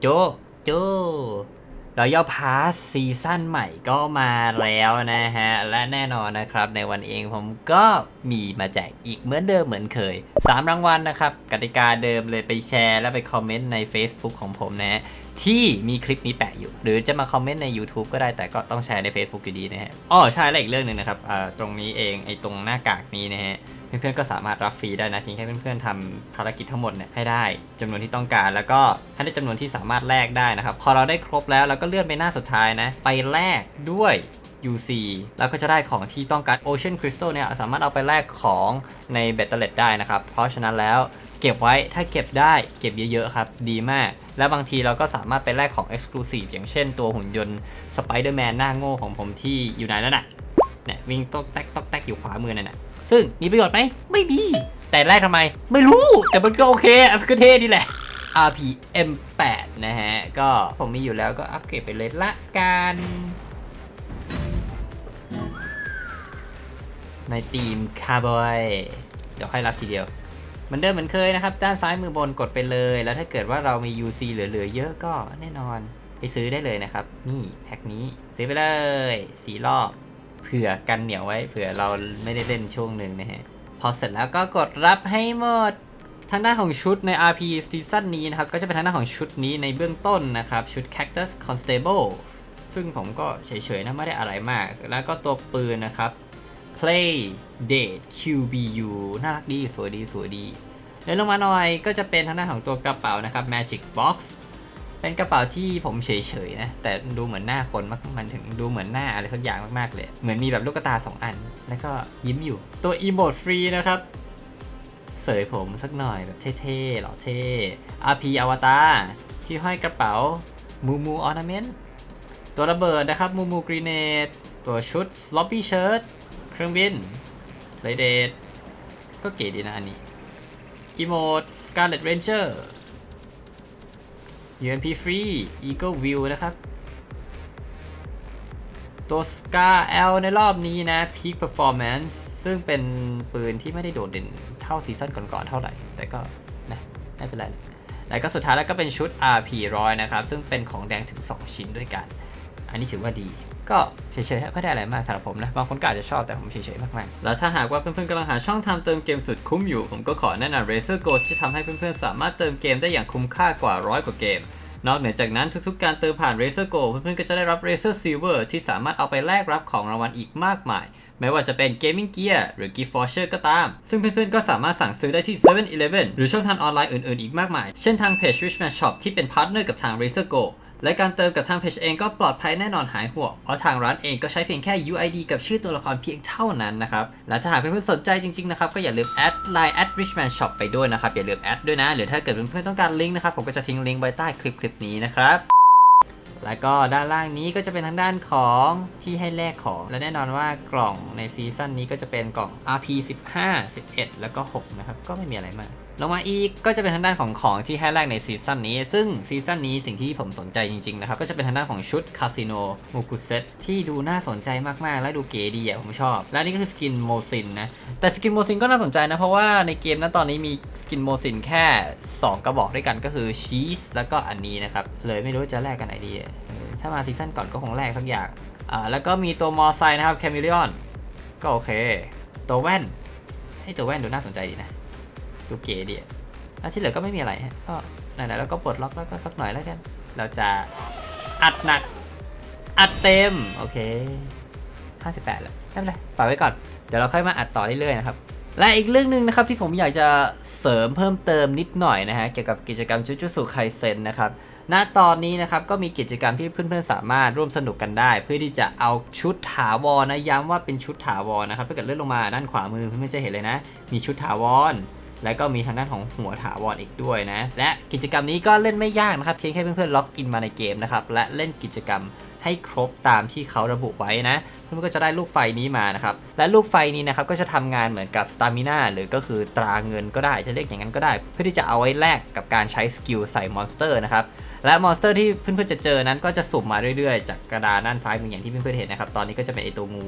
โจโจรอยัลพาสซีซั่นใหม่ก็มาแล้วนะฮะ และแน่นอนนะครับในวันเองผมก็มีมาแจกอีกเหมือนเดิมเหมือนเคย 3 รางวัลนะครับ กติกาเดิมเลยไปแชร์และไปคอมเมนต์ใน Facebook ของผมนะที่มีคลิปนี้แปะอยู่ หรือจะมาคอมเมนต์ใน YouTube ก็ได้แต่ก็ต้องแชร์ใน Facebook อยู่ดีนะฮะอ๋อใช่และอีกเรื่องหนึ่งนะครับอ่าตรงนี้เองไอ้ตรงหน้ากากนี้นะฮะเพื่อนๆก็สามารถรับฟรีได้นะเพียงแค่เพื่อนๆทำภารกิจทั้งหมดเนี่ยให้ได้จำนวนที่ต้องการแล้วก็ให้ได้จำนวนที่สามารถแลกได้นะครับ พอเราได้ครบแล้วเราก็เลื่อนไปหน้าสุดท้ายนะ ไปแลกด้วย UC แล้วก็จะได้ของที่ต้องการ Ocean Crystal เนี่ยสามารถเอาไปแลกของใน b e t t e r l e t ได้นะครับ เพราะฉะนั้นแล้วเก็บไว้ถ้าเก็บได้เก็บเยอะๆครับ ดีมาก และบางทีเราก็สามารถไปแลกของ Exclusive อย่างเช่นตัวหุ่นยนต์ Spider-Man หน้าโง่ของผมที่อยู่ไหนนั่นน่ะเนี่ยวิ่งตอกแตกตอกแตกอยู่ขวามือนั่นน่ะซึ่งมีประโยชน์ไหมไม่มี แต่แรกทำไม ไม่รู้แต่มันก็โอเคอะก็เท่ดีแหละ RPM 8 นะฮะ ก็ผมมีอยู่แล้วก็อัปเกรดไปเลยละกัน ในทีมคาร์บอย เดี๋ยวค่อยรับทีเดียวเหมือนเดิมเหมือนเคยนะครับ ด้านซ้ายมือบนกดไปเลย แล้วถ้าเกิดว่าเรามี UC เหลือๆเยอะก็แน่นอนไปซื้อได้เลยนะครับ นี่แพ็คนี้ซื้อไปเลยสีรอบเผื่อกันเหนียวไว้ เผื่อเราไม่ได้เล่นช่วงหนึ่งนะฮะ พอเสร็จแล้วก็กดรับให้หมด ทางด้านของชุดใน RP ซีซั่นนี้นะครับ ก็จะเป็นทางด้านของชุดนี้ในเบื้องต้นนะครับ ชุด Cactus Constable ซึ่งผมก็เฉยๆนะ ไม่ได้อะไรมาก แล้วก็ตัวปืนนะครับ Play Date QBU น่ารักดีสวยดีสวยดีแล้วลงมาหน่อยก็จะเป็นทางด้านของตัวกระเป๋านะครับ Magic Box เป็นกระเป๋าที่ผมเฉยๆนะ แต่ดูเหมือนหน้าคนมากมันถึงดูเหมือนหน้าอะไรสักอย่างมากๆเลย เหมือนมีแบบลูกตา 2 อัน แล้วก็ยิ้มอยู่ ตัว emote ฟรีนะครับ เสยผมสักหน่อยแบบเท่ๆหล่อเท่ RP อวตารที่ห้อยกระเป๋ามูมูออร์นาเมนต์ตัวระเบิดนะครับมูมูกรีเนตตัวชุด floppy shirt เครื่องบินเลเดตก็เก๋ดีนะอันนี้ emote scarlet ranger UMP free eagle view นะครับ ตัว Scar L ในรอบนี้นะ Peak Performance ซึ่งเป็นปืนที่ไม่ได้โดดเด่นเท่าซีซั่นก่อนๆเท่าไหร่ แต่ก็นะไม่เป็นไร แล้วก็สุดท้ายแล้วก็เป็นชุด RP ร้อยนะครับ ซึ่งเป็นของแดงถึง 2 ชิ้นด้วยกัน อันนี้ถือว่าดี ก็เฉยๆไม่ได้อะไรมากสำหรับผมนะ บางคนก็อาจจะชอบแต่ผมเฉยๆมากๆ แล้วถ้าหากว่าเพื่อนๆกำลังหาช่องทางเติมเกมสุดคุ้มอยู่ ผมก็ขอแนะนำ Razer Go ที่จะทำให้เพื่อนๆสามารถเติมเกมได้อย่างคุ้มค่ากว่าร้อยกว่าเกม นอกเหนือจากนั้นทุกๆ การเติมผ่าน Razer Go เพื่อนๆก็จะได้รับ Razer Silver ที่สามารถเอาไปแลกรับของรางวัลอีกมากมายไม่ว่าจะเป็น Gaming Gear หรือ Gift Voucher ก็ตาม ซึ่งเพื่อนๆ ก็สามารถสั่งซื้อได้ที่ 7-Eleven หรือช่องทางออนไลน์อื่นๆ อีกมากมาย เช่นทางเพจ Richman Shop ที่เป็นพาร์ทเนอร์กับทาง Razer Go และการเติมกับทางเพจเองก็ปลอดภัยแน่นอนหายห่วง เพราะทางร้านเองก็ใช้เพียงแค่ UID กับชื่อตัวละครเพียงเท่านั้นนะครับ และถ้าหากเพื่อนๆสนใจจริงๆนะครับก็อย่าลืมแอดไลน์ at richman shop ไปด้วยนะครับ อย่าลืมแอดด้วยนะ หรือถ้าเกิดเพื่อนๆต้องการลิงก์นะครับผมก็จะทิ้งลิงก์ไว้ใต้คลิปคลิปนี้นะครับแล้วก็ด้านล่างนี้ก็จะเป็นทางด้านของที่ให้แลกของ และแน่นอนว่ากล่องในซีซั่นนี้ก็จะเป็นกล่อง RP 15 11 แล้วก็ 6 นะครับ ก็ไม่มีอะไรมาก ลงมาอีกก็จะเป็นทางด้านของของที่ให้แลกในซีซั่นนี้ ซึ่งซีซั่นนี้สิ่งที่ผมสนใจจริงๆนะครับก็จะเป็นทางด้านของชุดคาสิโนมูกุเซตที่ดูน่าสนใจมากๆ และดูเก๋ดีอะผมชอบ และนี่ก็คือสกินโมซินนะแต่สกินโมซินก็น่าสนใจนะเพราะว่าในเกมนั้นตอนนี้มีสกินโมซินแค่ 2 กระบอกด้วยกันก็คือชีสแล้วก็อันนี้นะครับเลยไม่รู้จะแลกกันไหนดีถ้ามาซีซั่นก่อนก็คงแลกสักอย่างอ่าแล้วก็มีตัวมอไซค์นะครับแคมิเลออนก็โอเค ตัวแว่นให้ตัวแว่นดูน่าสนใจดีนะ ดูเก๋ดีแล้วที่เหลือก็ไม่มีอะไรฮะก็ไหนๆแล้วก็ปลดล็อกแล้วก็สักหน่อยแล้วกัน เราจะอัดหนัก อัดเต็ม โอเค 58 แล้วไม่เป็นไรปล่อยไว้ก่อน เดี๋ยวเราค่อยมาอัดต่อเรื่อยๆนะครับและอีกเรื่องหนึ่งนะครับที่ผมอยากจะเสริมเพิ่มเติมนิดหน่อยนะฮะเกี่ยวกับกิจกรรมจุจุสุไคเซนนะครับณตอนนี้นะครับก็มีกิจกรรมที่เพื่อนๆสามารถร่วมสนุกกันได้ เพื่อที่จะเอาชุดถาวรนะย้ำว่าเป็นชุดถาวรนะครับถ้าเกิดเลื่อนลงมาด้านขวามือเพื่อนๆจะเห็นเลยนะ มีชุดถาวร แล้วก็มีทางด้านของหัวถาวรอีกด้วยนะ และกิจกรรมนี้ก็เล่นไม่ยากนะครับเพียงแค่เพื่อนๆล็อกอินมาในเกมนะครับและเล่นกิจกรรมให้ครบตามที่เขาระบุไว้นะเพื่อนๆก็จะได้ลูกไฟนี้มานะครับและลูกไฟนี้นะครับก็จะทำงานเหมือนกับสตามินาหรือก็คือตราเงินก็ได้จะเรียกอย่างนั้นก็ได้ เพื่อที่จะเอาไว้แลกกับการใช้สกิลใส่มอนสเตอร์นะครับและมอนสเตอร์ที่เพื่อนๆจะเจอนั้นก็จะสุ่มมาเรื่อยๆ จากกระดานด้านซ้ายมืออย่างที่เพื่อนๆเห็นนะครับ ตอนนี้ก็จะเป็นไอตัวงู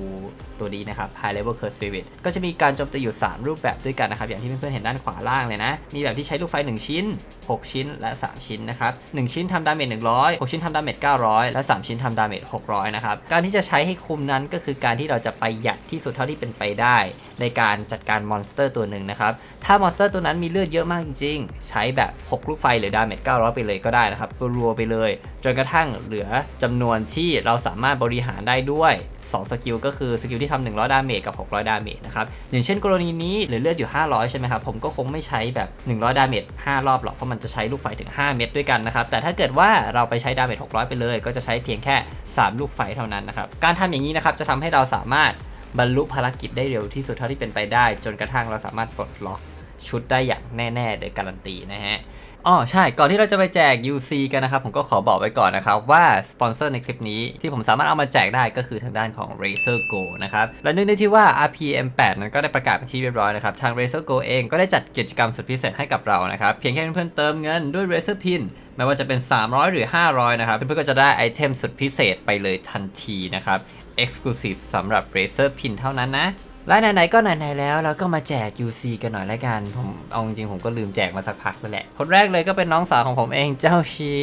ตัวนี้นะครับ High Level Curse Spirit ก็จะมีการโจมตีอยู่ 3 รูปแบบด้วยกันนะครับ อย่างที่เพื่อนๆเห็นด้านขวาล่างเลยนะ มีแบบที่ใช้ลูกไฟ 1 ชิ้น 6 ชิ้นและ 3 ชิ้นนะครับ 1 ชิ้นทำดาเมจ100 6 ชิ้นทำดาเมจ900 และ 3 ชิ้นทำดาเมจ600 นะครับ การที่จะใช้ให้คุ้มนั้นก็คือการที่เราจะประหยัดที่สุดเท่าที่เป็นไปได้ ในการจัดการมอนสเตอร์ตัวหนึ่งนะครับ ถ้ามอนสเตอร์ตัวนั้นมีเลือดเยอะมากจริง ๆ ใช้แบบ 6 ลูกไฟหรือดาเมจ900 ไปเลยก็ได้นะครับรัวไปเลย จนกระทั่งเหลือจำนวนที่เราสามารถบริหารได้ด้วย 2สกิลก็คือสกิลที่ทำ100 ดาเมจกับ 600 ดาเมจนะครับอย่างเช่นกรณีนี้เหลือเลือดอยู่ 500 ใช่ไหมครับ ผมก็คงไม่ใช้แบบ 100 ดาเมจ5รอบหรอก เพราะมันจะใช้ลูกไฟถึง 5 เม็ดด้วยกันนะครับ แต่ถ้าเกิดว่าเราไปใช้ดาเมจ600 ไปเลย ก็จะใช้เพียงแค่ 3 ลูกไฟเท่านั้นนะครับการทำอย่างนี้นะครับจะทำให้เราสามารถบรรลุภารกิจได้เร็วที่สุดเท่าที่เป็นไปได้ จนกระทั่งเราสามารถปลดล็อกชุดได้อย่างแน่ๆโดยการันตีนะฮะ อ๋อใช่ก่อนที่เราจะไปแจก UC กันนะครับ ผมก็ขอบอกไว้ก่อนนะครับ ว่าสปอนเซอร์ในคลิปนี้ที่ผมสามารถเอามาแจกได้ก็คือทางด้านของ Razer Go นะครับ และเนื่องในที่ว่า RPM8 นั้นก็ได้ประกาศเป็นที่เรียบร้อยนะครับ ทาง Razer Go เองก็ได้จัดกิจกรรมสุดพิเศษให้กับเรานะครับ เพียงแค่เพื่อนๆเติมเงินด้วย Razer Pin ไม่ว่าจะเป็น 300 หรือ 500 นะครับ เพื่อนๆก็จะได้ไอเทมสุดพิเศษไปเลยทันทีนะครับ Exclusive สำหรับ Razer Pin เท่านั้นนะ และไหนๆก็ไหนๆแล้วเราก็มาแจก UC กันหน่อยละกันผมเอาจริงๆผมก็ลืมแจกมาสักพักแล้วแหละ คนแรกเลยก็เป็นน้องสาวของผมเองเจ้าชี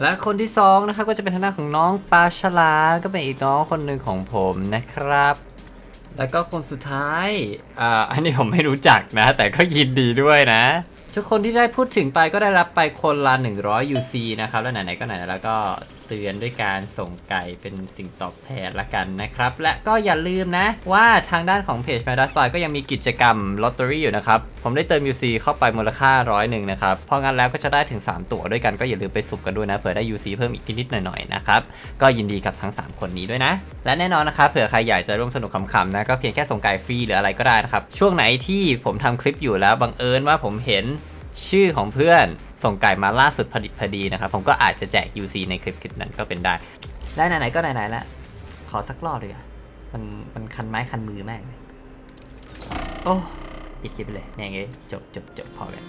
และคนที่สองนะครับก็จะเป็นทางด้านของน้องปลาฉลาก็เป็นอีกน้องคนหนึ่งของผมนะครับ แล้วก็คนสุดท้ายอ่าอันนี้ผมไม่รู้จักนะ แต่ก็ยินดีด้วยนะ ทุกคนที่ได้พูดถึงไปก็ได้รับไปคนละ 100 UC นะครับ แล้วไหนๆก็ไหนแล้วก็เตือนด้วยการส่งไก่เป็นสิ่งตอบแทนละกันนะครับ และก็อย่าลืมนะ ว่าทางด้านของเพจ m a d a s p y ก็ยังมีกิจกรรมลอตเตอรี่อยู่นะครับ ผมได้เติม UC เข้าไปมูลค่าร้อยหนึ่งนะครับพองั้นแล้วก็จะได้ถึง 3 ตั๋วด้วยกันก็อย่าลืมไปสุ่มกันด้วยนะเผื่อได้ UC เพิ่มอีกนิดๆหน่อยๆนะครับ ก็ยินดีกับทั้ง 3 คนนี้ด้วยนะ และแน่นอนนะครับเผื่อใครอยากจะร่วมสนุกขำๆนะก็เพียงแค่ส่งไก่ฟรีหรืออะไรก็ได้นะครับช่วงไหนที่ผมทำคลิปอยู่แล้วบังเอิญว่าผมเห็น ชื่อของเพื่อนส่งไก่มาล่าสุดพอดิพอดีนะครับ ผมก็อาจจะแจก UC ในคลิปคลิปนั้นก็เป็นได้ และไหนๆก็ไหนๆแล้ว ขอสักรอบเลยอะมันมันคันไม้คันมือมากเลย โอ้ปิดคลิปไปเลยแม่งเอ้ยจบจบจบพอกัน